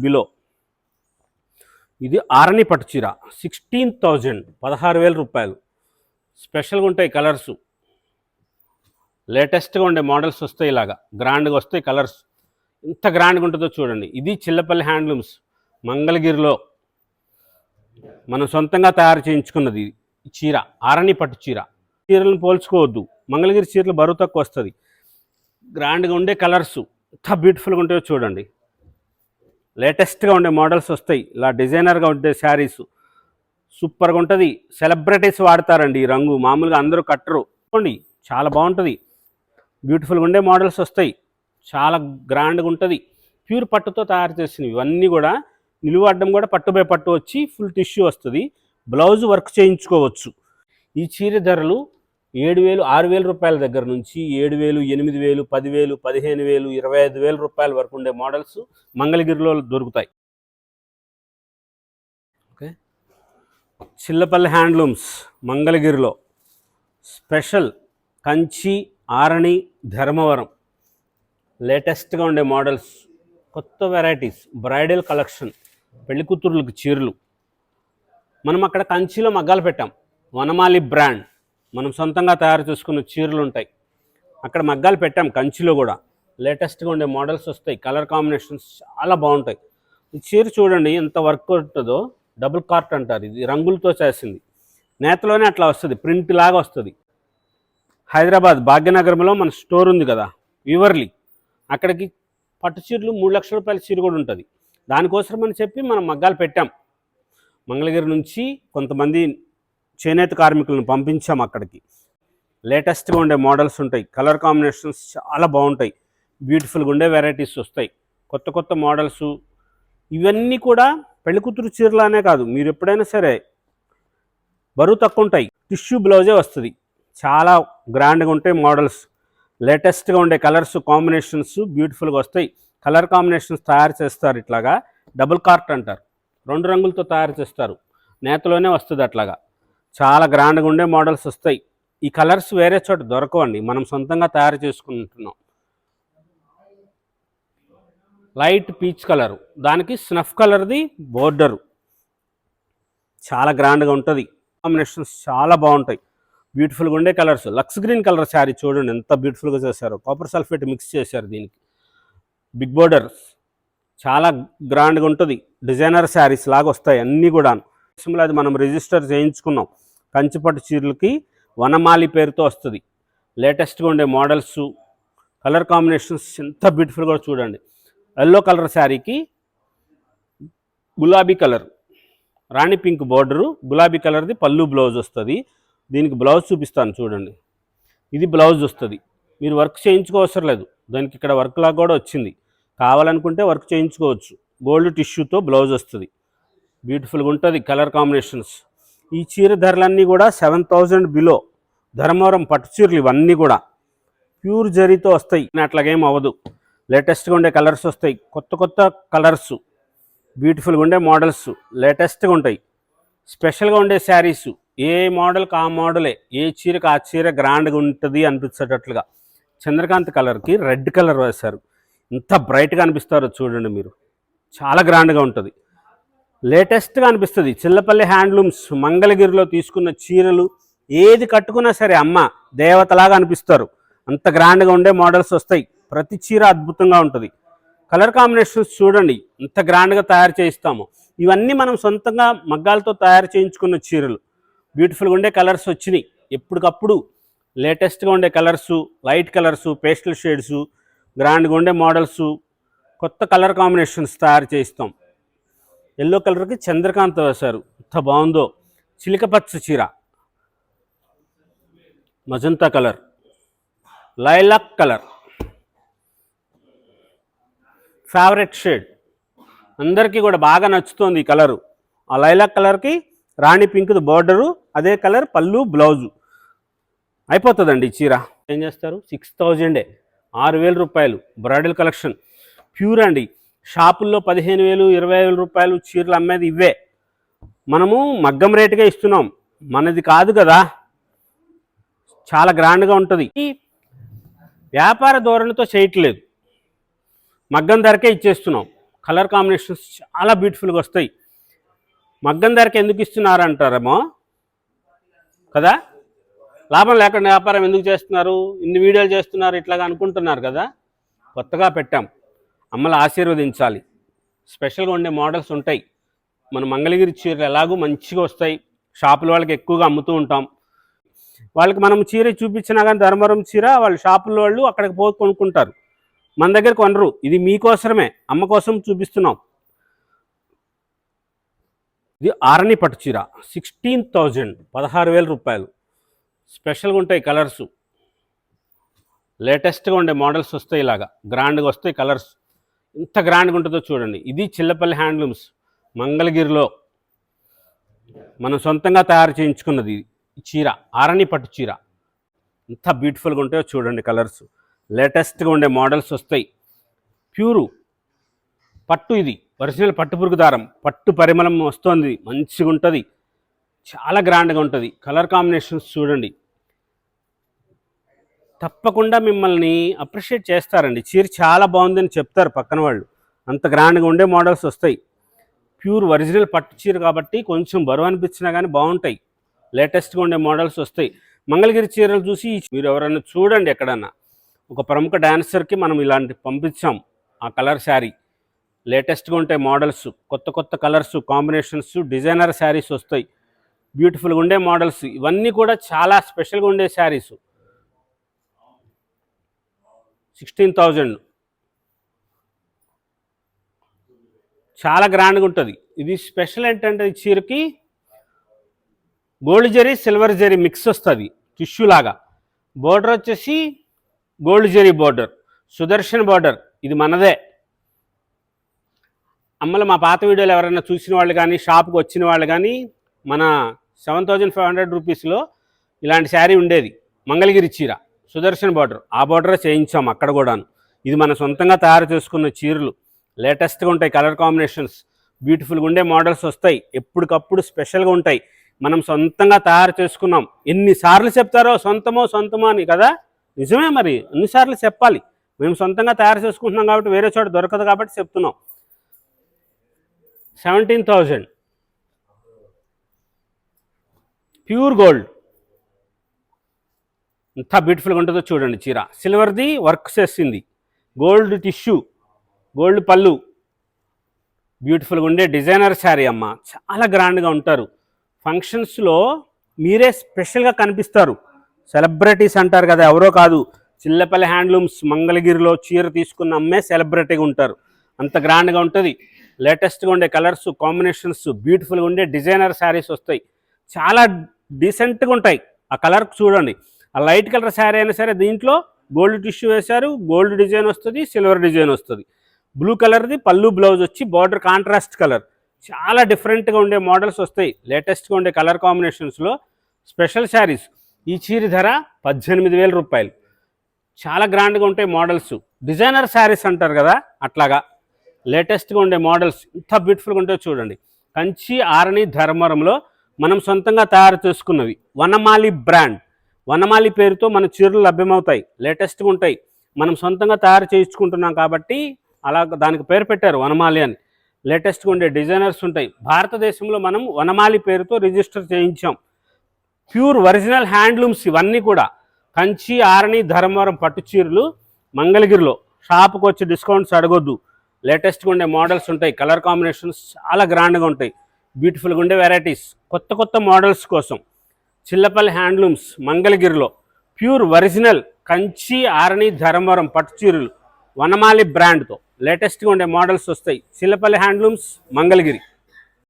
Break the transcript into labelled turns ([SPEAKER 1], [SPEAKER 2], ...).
[SPEAKER 1] Below. ఇది ఆరణి పట్టు చీర సిక్స్టీన్ థౌజండ్ పదహారు వేల రూపాయలు. స్పెషల్గా ఉంటాయి కలర్స్. లేటెస్ట్గా ఉండే మోడల్స్ వస్తాయి ఇలాగా. గ్రాండ్గా వస్తాయి కలర్స్. ఎంత గ్రాండ్గా ఉంటుందో చూడండి. ఇది చిల్లపల్లి హ్యాండ్లూమ్స్ మంగళగిరిలో మనం సొంతంగా తయారు చేయించుకున్నది చీర ఆరణి పట్టు చీర. చీరలను పోల్చుకోవద్దు. మంగళగిరి చీరలు బరువు తక్కువ వస్తుంది. గ్రాండ్గా ఉండే కలర్స్ ఎంత బ్యూటిఫుల్గా ఉంటాయో చూడండి. లేటెస్ట్గా ఉండే మోడల్స్ వస్తాయి. ఇలా డిజైనర్గా ఉండే శారీస్ సూపర్గా ఉంటుంది. సెలబ్రిటీస్ వాడతారండి ఈ రంగు. మామూలుగా అందరూ కట్టరు. చూడండి చాలా బాగుంటుంది. బ్యూటిఫుల్గా ఉండే మోడల్స్ వస్తాయి. చాలా గ్రాండ్గా ఉంటుంది. ప్యూర్ పట్టుతో తయారు చేసినవి ఇవన్నీ కూడా నిలువడ్డం కూడా పట్టుపై పట్టు వచ్చి ఫుల్ టిష్యూ వస్తుంది. బ్లౌజ్ వర్క్ చేయించుకోవచ్చు. ఈ చీర ధరలు ఏడు వేలు ఆరు వేల రూపాయల దగ్గర నుంచి ఏడు వేలు ఎనిమిది వేలు పదివేలు పదిహేను వేలు ఇరవై ఐదు వేల రూపాయల వరకు ఉండే మోడల్స్ మంగళగిరిలో దొరుకుతాయి. ఓకే. చిల్లపల్లి హ్యాండ్లూమ్స్ మంగళగిరిలో స్పెషల్ కంచి ఆరణి ధర్మవరం లేటెస్ట్గా ఉండే మోడల్స్ కొత్త వెరైటీస్ బ్రైడల్ కలెక్షన్ పెళ్ళి కూతుర్లకు చీరలు. మనం అక్కడ కంచిలో మగ్గాలు పెట్టాం. వనమాలి బ్రాండ్. మనం సొంతంగా తయారు చేసుకున్న చీరలు ఉంటాయి. అక్కడ మగ్గాలు పెట్టాం కంచిలో కూడా. లేటెస్ట్గా ఉండే మోడల్స్ వస్తాయి. కలర్ కాంబినేషన్స్ చాలా బాగుంటాయి. ఈ చీర చూడండి ఎంత వర్క్ ఉంటుందో. డబుల్ కార్ట్ అంటారు. ఇది రంగులతో చేసింది. నేతలోనే అట్లా వస్తుంది. ప్రింట్ లాగా వస్తుంది. హైదరాబాద్ భాగ్యనగరంలో మన స్టోర్ ఉంది కదా వివర్లీ అక్కడికి పట్టు చీరలు మూడు లక్షల రూపాయల చీర కూడా ఉంటుంది. దానికోసం అని చెప్పి మనం మగ్గాలు పెట్టాం. మంగళగిరి నుంచి కొంతమంది చేనేత కార్మికులను పంపించాం అక్కడికి. లేటెస్ట్గా ఉండే మోడల్స్ ఉంటాయి. కలర్ కాంబినేషన్స్ చాలా బాగుంటాయి. బ్యూటిఫుల్గా ఉండే వెరైటీస్ వస్తాయి. కొత్త కొత్త మోడల్స్ ఇవన్నీ కూడా పెళ్ళికూతురు చీరలానే కాదు. మీరు ఎప్పుడైనా సరే బరువు తక్కువ ఉంటాయి. టిష్యూ బ్లౌజే వస్తుంది. చాలా గ్రాండ్గా ఉంటాయి మోడల్స్. లేటెస్ట్గా ఉండే కలర్స్ కాంబినేషన్స్ బ్యూటిఫుల్గా వస్తాయి. కలర్ కాంబినేషన్స్ తయారు చేస్తారు ఇట్లాగా. డబుల్ కార్ట్ అంటారు. రెండు రంగులతో తయారు చేస్తారు. నేతలోనే వస్తుంది అట్లాగా. చాలా గ్రాండ్గా ఉండే మోడల్స్ వస్తాయి. ఈ కలర్స్ వేరే చోట దొరకవండి. మనం సొంతంగా తయారు చేసుకుంటున్నాం. Light peach colour. దానికి స్నఫ్ కలర్ది బోర్డరు. చాలా గ్రాండ్గా ఉంటుంది. కాంబినేషన్స్ చాలా బాగుంటాయి. బ్యూటిఫుల్గా ఉండే colours. Lux green colour sari చూడండి. ఎంత బ్యూటిఫుల్గా చేశారో. కాపర్ సల్ఫేట్ మిక్స్ చేశారు దీనికి. బిగ్ బోర్డర్స్ చాలా గ్రాండ్గా ఉంటుంది. డిజైనర్ శారీస్ లాగా వస్తాయి అన్నీ కూడా అది మనం రిజిస్టర్ చేయించుకున్నాం. కంచిపట్టు చీరలకి వనమాలి పేరుతో వస్తుంది. లేటెస్ట్గా ఉండే మోడల్స్ కలర్ కాంబినేషన్స్ ఎంత బ్యూటిఫుల్గా చూడండి. ఎల్లో కలర్ శారీకి గులాబీ కలర్ రాణి పింక్ బోర్డరు గులాబీ కలర్ది పళ్ళు బ్లౌజ్ వస్తుంది. దీనికి బ్లౌజ్ చూపిస్తాను చూడండి. ఇది బ్లౌజ్ వస్తుంది. మీరు వర్క్ చేయించుకోవసరం లేదు. దానికి ఇక్కడ వర్క్ లాగా కూడా వచ్చింది. కావాలనుకుంటే వర్క్ చేయించుకోవచ్చు. గోల్డ్ టిష్యూతో బ్లౌజ్ వస్తుంది. బ్యూటిఫుల్గా ఉంటుంది. కలర్ కాంబినేషన్స్ ఈ చీర ధరలన్నీ కూడా సెవెన్ థౌజండ్ బిలో. ధర్మవరం పట్టు చీరలు ఇవన్నీ కూడా. ప్యూర్ జరీతో వస్తాయి. అట్లాగేం అవ్వదు. లేటెస్ట్గా ఉండే కలర్స్ వస్తాయి. కొత్త కొత్త కలర్స్. బ్యూటిఫుల్గా ఉండే మోడల్స్. లేటెస్ట్గా ఉంటాయి. స్పెషల్గా ఉండే శారీస్. ఏ మోడల్కి ఆ మోడలే. ఏ చీరకు ఆ చీర గ్రాండ్గా ఉంటుంది అనిపించేటట్లుగా. చంద్రకాంత్ కలర్కి రెడ్ కలర్ వేశారు. ఇంత బ్రైట్గా అనిపిస్తారో చూడండి మీరు. చాలా గ్రాండ్గా ఉంటుంది. లేటెస్ట్గా అనిపిస్తుంది. చిల్లపల్లి హ్యాండ్లూమ్స్ మంగళగిరిలో తీసుకున్న చీరలు ఏది కట్టుకున్నా సరే అమ్మ దేవతలాగా అనిపిస్తారు. అంత గ్రాండ్గా ఉండే మోడల్స్ వస్తాయి. ప్రతి చీర అద్భుతంగా ఉంటుంది. కలర్ కాంబినేషన్స్ చూడండి. ఇంత గ్రాండ్గా తయారు చేయిస్తాము. ఇవన్నీ మనం సొంతంగా మగ్గాలతో తయారు చేయించుకున్న చీరలు. బ్యూటిఫుల్గా ఉండే కలర్స్ వచ్చినాయి. ఎప్పటికప్పుడు లేటెస్ట్గా ఉండే colours light colours pastel shades గ్రాండ్గా ఉండే మోడల్స్ కొత్త కలర్ కాంబినేషన్స్ తయారు చేయిస్తాం. ఎల్లో కలర్కి చంద్రకాంత వేశారు. ఎంత బాగుందో. చిలికపచ్చ చీర. Magenta colour. Lilac colour. Favourite shade. అందరికీ కూడా బాగా నచ్చుతోంది ఈ కలరు. ఆ లైలాక్ కలర్కి రాణి పింక్ బార్డరు అదే కలర్ పళ్ళు బ్లౌజు. అయిపోతుందండి ఈ చీర. ఏం చేస్తారు? సిక్స్ థౌజండే. ఆరు వేల రూపాయలు. Bridal collection. ప్యూర్ అండి. షాపుల్లో పదిహేను వేలు ఇరవై వేల రూపాయలు చీరలు అమ్మేది ఇవే. మనము మగ్గం రేటుగా ఇస్తున్నాం. మనది కాదు కదా. చాలా గ్రాండ్గా ఉంటుంది. వ్యాపార ధోరణితో చేయట్లేదు. మగ్గం ధరకే ఇచ్చేస్తున్నాం. కలర్ కాంబినేషన్స్ చాలా బ్యూటిఫుల్గా వస్తాయి. మగ్గం ధరకి ఎందుకు ఇస్తున్నారు అంటారేమో కదా? లాభం లేకుండా వ్యాపారం ఎందుకు చేస్తున్నారు? ఇన్ని వీడియోలు చేస్తున్నారు ఇట్లాగా అనుకుంటున్నారు కదా. కొత్తగా పెట్టాం. అమ్మలు ఆశీర్వదించాలి. స్పెషల్గా ఉండే మోడల్స్ ఉంటాయి. మన మంగళగిరి చీరలు ఎలాగూ మంచిగా వస్తాయి. షాపుల వాళ్ళకి ఎక్కువగా అమ్ముతూ ఉంటాం. వాళ్ళకి మనం చీర చూపించినా కానీ ధర్మవరం చీర వాళ్ళ షాపుల వాళ్ళు అక్కడికి పోయి కొనుక్కుంటారు. మన దగ్గర కొనరు. ఇది మీకోసమే. అమ్మ కోసం చూపిస్తున్నాం. ఇది ఆరణి పట్టు చీర. సిక్స్టీన్ థౌజండ్ పదహారు వేల రూపాయలు. స్పెషల్గా ఉంటాయి కలర్స్. లేటెస్ట్గా ఉండే మోడల్స్ వస్తాయి ఇలాగా. గ్రాండ్గా వస్తాయి కలర్స్. ఎంత గ్రాండ్గా ఉంటుందో చూడండి. ఇది చిల్లపల్లి హ్యాండ్లూమ్స్ మంగళగిరిలో మనం సొంతంగా తయారు చేయించుకున్నది చీర ఆరణి పట్టు చీర. ఎంత బ్యూటిఫుల్గా ఉంటాయో చూడండి కలర్స్ లేటెస్ట్గా ఉండే మోడల్స్ వస్తాయి. ప్యూరు పట్టు ఇది ఒరిజినల్ పట్టు పురుగు దారం పట్టు పరిమళం వస్తుంది మంచిగా ఉంటుంది. చాలా గ్రాండ్గా ఉంటుంది. కలర్ కాంబినేషన్స్ చూడండి. తప్పకుండా మిమ్మల్ని అప్రిషియేట్ చేస్తారండి. చీర చాలా బాగుందని చెప్తారు పక్కన వాళ్ళు. అంత గ్రాండ్గా ఉండే మోడల్స్ వస్తాయి. ప్యూర్ ఒరిజినల్ పట్టు చీర కాబట్టి కొంచెం బరువు అనిపించినా కానీ బాగుంటాయి. లేటెస్ట్గా ఉండే మోడల్స్ వస్తాయి. మంగళగిరి చీరలు చూసి మీరు ఎవరైనా చూడండి ఎక్కడన్నా. ఒక ప్రముఖ డాన్సర్కి మనం ఇలాంటి పంపించాం. ఆ కలర్ శారీ. లేటెస్ట్గా ఉంటాయి మోడల్స్ కొత్త కొత్త కలర్స్ కాంబినేషన్స్ డిజైనర్ శారీస్ వస్తాయి. బ్యూటిఫుల్గా ఉండే మోడల్స్. ఇవన్నీ కూడా చాలా స్పెషల్గా ఉండే శారీస్. Sixteen thousand. చాలా గ్రాండ్గా ఉంటుంది. ఇది స్పెషల్ ఏంటంటే ఈ చీరకి gold zari silver zari mix వస్తుంది టిష్యూ లాగా. బోర్డర్ వచ్చేసి gold zari border Sudarshan border ఇది మనదే. అమ్మలు మా పాత వీడియోలు ఎవరైనా చూసిన వాళ్ళు కానీ షాప్కి వచ్చిన వాళ్ళు కానీ మన సెవెన్ థౌజండ్ ఫైవ్ హండ్రెడ్ రూపీస్లో ఇలాంటి శారీ ఉండేది మంగళగిరి చీర. సుదర్శన్ బార్డర్. ఆ బార్డరే చేయించాం అక్కడ కూడాను. ఇది మన సొంతంగా తయారు చేసుకున్న చీరలు. లేటెస్ట్గా ఉంటాయి కలర్ కాంబినేషన్స్. బ్యూటిఫుల్గా ఉండే మోడల్స్ వస్తాయి. ఎప్పటికప్పుడు స్పెషల్గా ఉంటాయి. మనం సొంతంగా తయారు చేసుకున్నాం. ఎన్నిసార్లు చెప్తారో సొంతమో సొంతమో అని కదా? నిజమే మరి. ఎన్నిసార్లు చెప్పాలి? మేము సొంతంగా తయారు చేసుకుంటున్నాం కాబట్టి వేరే చోట దొరకదు కాబట్టి చెప్తున్నాం. Seventeen thousand. Pure gold. ఎంత బ్యూటిఫుల్గా ఉంటుందో చూడండి చీర. సిల్వర్ది వర్క్ చేసింది. గోల్డ్ టిష్యూ గోల్డ్ పళ్ళు. బ్యూటిఫుల్గా ఉండే డిజైనర్ శారీ అమ్మ. చాలా గ్రాండ్గా ఉంటారు. ఫంక్షన్స్లో మీరే స్పెషల్గా కనిపిస్తారు. సెలబ్రిటీస్ అంటారు కదా ఎవరో కాదు. చిల్లపల్లి హ్యాండ్లూమ్స్ మంగళగిరిలో చీర తీసుకున్న అమ్మే సెలబ్రిటీగా ఉంటారు. అంత గ్రాండ్గా ఉంటుంది. లేటెస్ట్గా ఉండే కలర్స్ కాంబినేషన్స్ బ్యూటిఫుల్గా ఉండే డిజైనర్ శారీస్ వస్తాయి. చాలా డీసెంట్గా ఉంటాయి. ఆ కలర్ చూడండి. ఆ లైట్ కలర్ శారీ అయినా సరే దీంట్లో గోల్డ్ టిష్యూ వేశారు గోల్డ్ డిజైన్ వస్తుంది సిల్వర్ డిజైన్ వస్తుంది. బ్లూ కలర్ది పళ్ళు బ్లౌజ్ వచ్చి బార్డర్ కాంట్రాస్ట్ కలర్. చాలా డిఫరెంట్గా ఉండే మోడల్స్ వస్తాయి. లేటెస్ట్గా ఉండే కలర్ కాంబినేషన్స్లో స్పెషల్ శారీస్. ఈ చీర ధర పద్దెనిమిది వేల రూపాయలు. చాలా గ్రాండ్గా ఉంటాయి మోడల్స్. డిజైనర్ శారీస్ అంటారు కదా అట్లాగా. లేటెస్ట్గా ఉండే మోడల్స్. ఇంత బ్యూటిఫుల్గా ఉంటాయో చూడండి. కంచి ఆరణి ధర్మవరంలో మనం సొంతంగా తయారు చేసుకున్నవి. వనమాలి బ్రాండ్. వనమాలి పేరుతో మన చీరలు లభ్యమవుతాయి లేటెస్ట్గా ఉంటాయి. మనం సొంతంగా తయారు చేయించుకుంటున్నాం కాబట్టి అలా దానికి పేరు పెట్టారు వనమాలి అని. లేటెస్ట్గా ఉండే డిజైనర్స్ ఉంటాయి. భారతదేశంలో మనం వనమాలి పేరుతో రిజిస్టర్ చేయించాం. ప్యూర్ ఒరిజినల్ హ్యాండ్లూమ్స్ ఇవన్నీ కూడా. కంచి ఆరణి ధర్మవరం పట్టు చీరలు మంగళగిరిలో. షాప్కి వచ్చి డిస్కౌంట్స్ అడగొద్దు. లేటెస్ట్గా ఉండే మోడల్స్ ఉంటాయి. కలర్ కాంబినేషన్స్ చాలా గ్రాండ్గా ఉంటాయి. బ్యూటిఫుల్గా ఉండే వెరైటీస్. కొత్త కొత్త మోడల్స్ కోసం. చిల్లపల్లి హ్యాండ్లూమ్స్ మంగళగిరిలో. ప్యూర్ ఒరిజినల్ కంచి ఆరణి ధర్మవరం పట్టు చీరలు వనమాలి బ్రాండ్తో. లేటెస్ట్గా ఉండే మోడల్స్ వస్తాయి. చిల్లపల్లి హ్యాండ్లూమ్స్ మంగళగిరి.